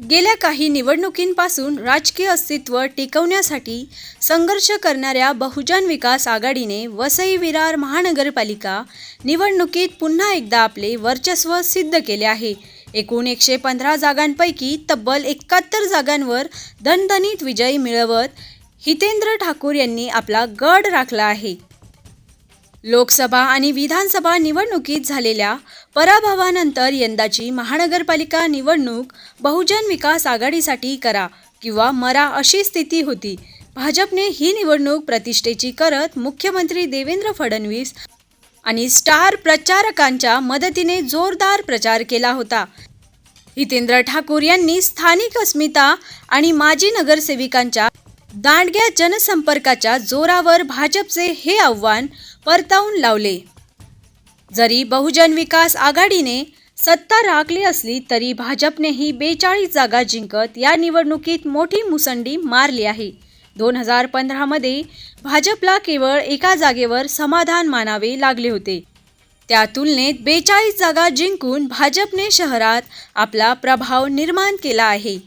गेल्या काही निवडणुकींपासून राजकीय अस्तित्व टिकवण्यासाठी संघर्ष करणाऱ्या बहुजन विकास आघाडीने वसई विरार महानगरपालिका निवडणुकीत पुन्हा एकदा आपले वर्चस्व सिद्ध केले आहे. एकूण एकशे पंधरा जागांपैकी तब्बल एकाहत्तर जागांवर दणदणीत विजय मिळवत हितेंद्र ठाकूर यांनी आपला गड राखला आहे. लोकसभा आणि विधानसभा निवडणुकीत झालेल्या पराभवानंतर यंदाची महानगरपालिका निवडणूक बहुजन विकास आघाडीसाठी करा किंवा मरा अशी स्थिती होती. भाजपने ही निवडणूक प्रतिष्ठेची करत मुख्यमंत्री देवेंद्र फडणवीस आणि स्टार प्रचारकांच्या मदतीने जोरदार प्रचार केला होता. हितेंद्र ठाकूर यांनी स्थानिक अस्मिता आणि माजी नगरसेविकांच्या दांडग्या जनसंपर्काच्या जोरावर भाजपचे हे आव्हान परतावून लावले. जरी बहुजन विकास आघाडीने सत्ता राखली असली तरी भाजपनेही बेचाळीस जागा जिंकत या निवडणुकीत मोठी मुसंडी मारली आहे. दोन हजार पंधरामध्ये भाजपला केवळ एका जागेवर समाधान मानावे लागले होते. त्या तुलनेत बेचाळीस जागा जिंकून भाजपने शहरात आपला प्रभाव निर्माण केला आहे.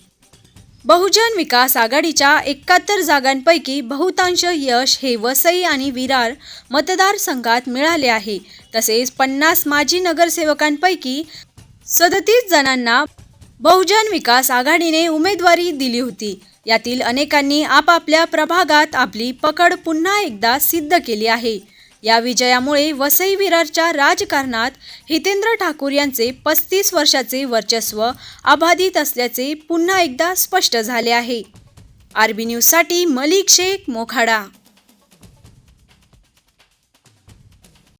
बहुजन विकास आघाडीच्या एकाहत्तर जागांपैकी बहुतांश यश हे वसई आणि विरार मतदारसंघात मिळाले आहे. तसेच पन्नास माजी नगरसेवकांपैकी सदतीस जणांना बहुजन विकास आघाडीने उमेदवारी दिली होती. यातील अनेकांनी आपापल्या प्रभागात आपली पकड पुन्हा एकदा सिद्ध केली आहे. या विजयामुळे वसई विरारच्या राजकारणात हितेंद्र ठाकूर यांचे पस्तीस वर्षाचे वर्चस्व अबाधित असल्याचे पुन्हा एकदा स्पष्ट झाले आहे. आरबी न्यूजसाठी मलिक शेख मोखाडा.